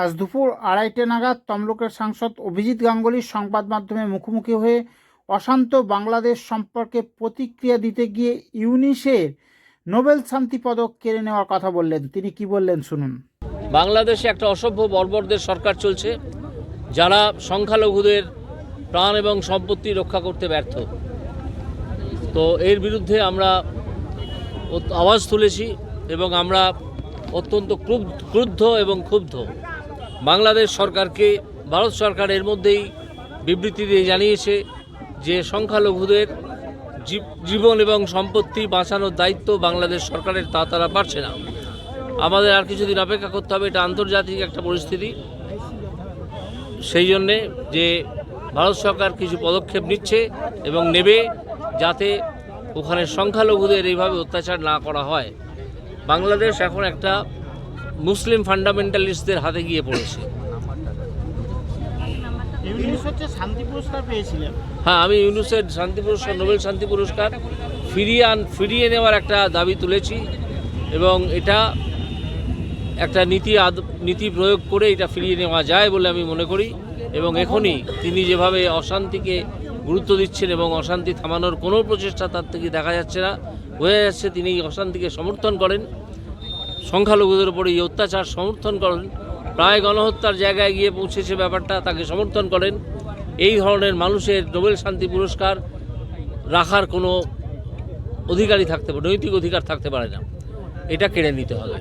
আজ দুপুর আড়াইটে নাগাদ তমলুকের সাংসদ অভিজিৎ গাঙ্গুলির সংবাদ মাধ্যমে মুখোমুখি হয়ে অশান্ত বাংলাদেশ সম্পর্কে প্রতিক্রিয়া দিতে গিয়ে ইউনিসের নোবেল শান্তি পদক কেড়ে নেওয়ার কথা বললেন। তিনি কি বললেন শুনুন। বাংলাদেশে একটা অসভ্য বর্বরদের সরকার চলছে, যারা সংখ্যালঘুদের প্রাণ এবং সম্পত্তি রক্ষা করতে ব্যর্থ। তো এর বিরুদ্ধে আমরা আওয়াজ তুলেছি এবং আমরা অত্যন্ত ক্রুদ্ধ ক্রুদ্ধ এবং ক্ষুব্ধ। বাংলাদেশ সরকারকে, ভারত সরকার এর মধ্যেই বিবৃতি দিয়ে জানিয়েছে যে সংখ্যালঘুদের জীব- জীবন এবং সম্পত্তি বাঁচানোর দায়িত্ব বাংলাদেশ সরকারের তা তারা পারছে না। আমাদের আর কিছুদিন অপেক্ষা করতে হবে, এটা আন্তর্জাতিক একটা পরিস্থিতি। সেই জন্যে যে ভারত সরকার কিছু পদক্ষেপ নিচ্ছে এবং নেবে যাতে ওখানে সংখ্যালঘুদের এইভাবে অত্যাচার না করা হয়। বাংলাদেশ এখন একটা মুসলিম ফান্ডামেন্টালিস্টদের হাতে গিয়ে পড়েছে। হ্যাঁ আমি ইউনুসের শান্তি পুরস্কার নোবেল শান্তি পুরস্কার ফিরিয়ে আন ফিরিয়ে নেওয়ার একটা দাবি তুলেছি এবং এটা একটা নীতি আদ নীতি প্রয়োগ করে এটা ফিরিয়ে নেওয়া যায় বলে আমি মনে করি এবং এখনই তিনি যেভাবে অশান্তিকে গুরুত্ব দিচ্ছেন এবং অশান্তি থামানোর কোনো প্রচেষ্টা তার থেকে দেখা যাচ্ছে না। বোঝা যাচ্ছে তিনি অশান্তিকে সমর্থন করেন। সংখ্যালঘুদের উপরে এই অত্যাচার সমর্থন করেন। প্রায় গণহত্যার জায়গায় গিয়ে পৌঁছেছে ব্যাপারটা, তাকে সমর্থন করেন। এই ধরনের মানুষের নোবেল শান্তি পুরস্কার রাখার কোনো অধিকারই থাকতে পারে, নৈতিক অধিকার থাকতে পারে না। এটা কেড়ে নিতে হবে।